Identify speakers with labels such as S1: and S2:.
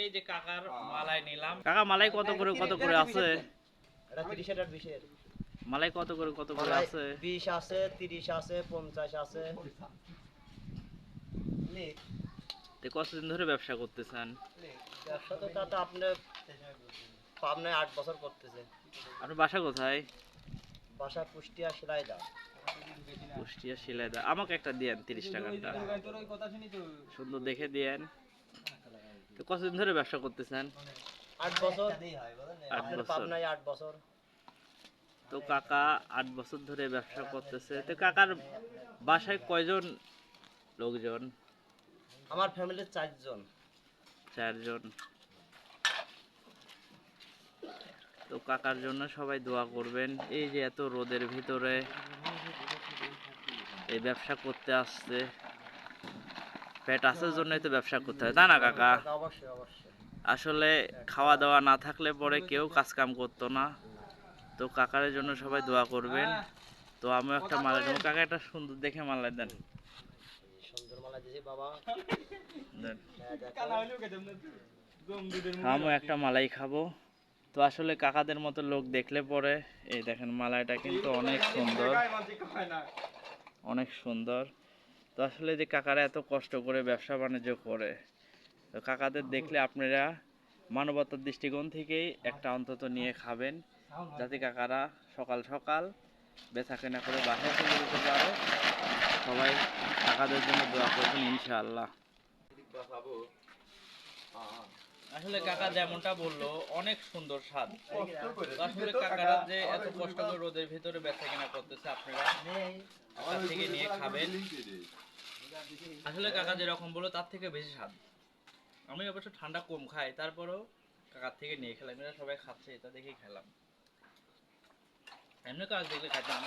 S1: এই যে কাকার মালাই নিলাম। কাকা মালাই কত করে কত করে আছে?
S2: এটা
S1: মালাই কত করে কত করে আছে?
S2: বিশ আছে তিরিশ আছে পঞ্চাশ আছে।
S1: তো কতদিন ধরে ব্যবসা করতেছেন?
S2: ব্যবসা তো তাতে আপনার পাবনায় আট বছর করতেছে।
S1: আপনার বাসা কোথায়?
S2: বাসা কুষ্টিয়া
S1: কুষ্টিয়া শিলাইদা। আমাকে একটা দিয়েন তিরিশ টাকাটা। সুন্দর দেখে দিয়েন। তো কতদিন ধরে ব্যবসা করতেছেন?
S2: আট বছর।
S1: আট বছর।
S2: পাবনায় আট বছর।
S1: তো কাকা আট বছর ধরে ব্যবসা করতেছে। তো কাকার বাসায় কয়জন লোকজন?
S2: আমার ফ্যামিলির চারজন।
S1: চারজন। তো কাকার জন্য সবাই দোয়া করবেন। এই যে এত রোদের ভিতরে এই ব্যবসা করতে আসছে। পেট আসার জন্যই তো ব্যবসা করতে হয় তা না কাকা? আসলে খাওয়া দাওয়া না থাকলে পরে কেউ কাজ কাম করতো না। তো কাকার জন্য সবাই দোয়া করবেন। তো আমিও একটা মালা দেবো। কাকা একটা সুন্দর দেখে মালা দেন।
S2: সুন্দর মালা দিয়েছি বাবা।
S1: দেন।
S2: হ্যাঁ।
S1: আমিও একটা মালাই খাব। তো আসলে কাকাদের মতো লোক দেখলে পরে এই দেখেন মালাইটা কিন্তু অনেক সুন্দর। অনেক সুন্দর। তো আসলে যে কাকারা এত কষ্ট করে ব্যবসা বাণিজ্য করে তো কাকাদের দেখলে আপনারা মানবতার দৃষ্টিকোণ থেকেই একটা অন্তত নিয়ে খাবেন যাতে কাকারা সকাল সকাল বেচা কেনা করে বাসায় চলে যেতে পারে। সবাই কাকাদের জন্য দোয়া করবেন ইনশাআল্লাহ। আসলে কাকা যেমনটা বলল অনেক সুন্দর স্বাদ। আসলে কাকারা যে এত কষ্ট করে রোদের ভিতরে বেচা কেনা করতেছে আপনারা থেকে নিয়ে খাবেন। আসলে কাকা যেরকম বলল, তার থেকে বেশি স্বাদ। আমি অবশ্য ঠান্ডা কম খাই, তারপরেও কাকার থেকে নিয়ে খেলাম। এরা সবাই খাচ্ছে, এটা দেখেই খেলাম। এমনি কাজ দেখলে খাইতাম।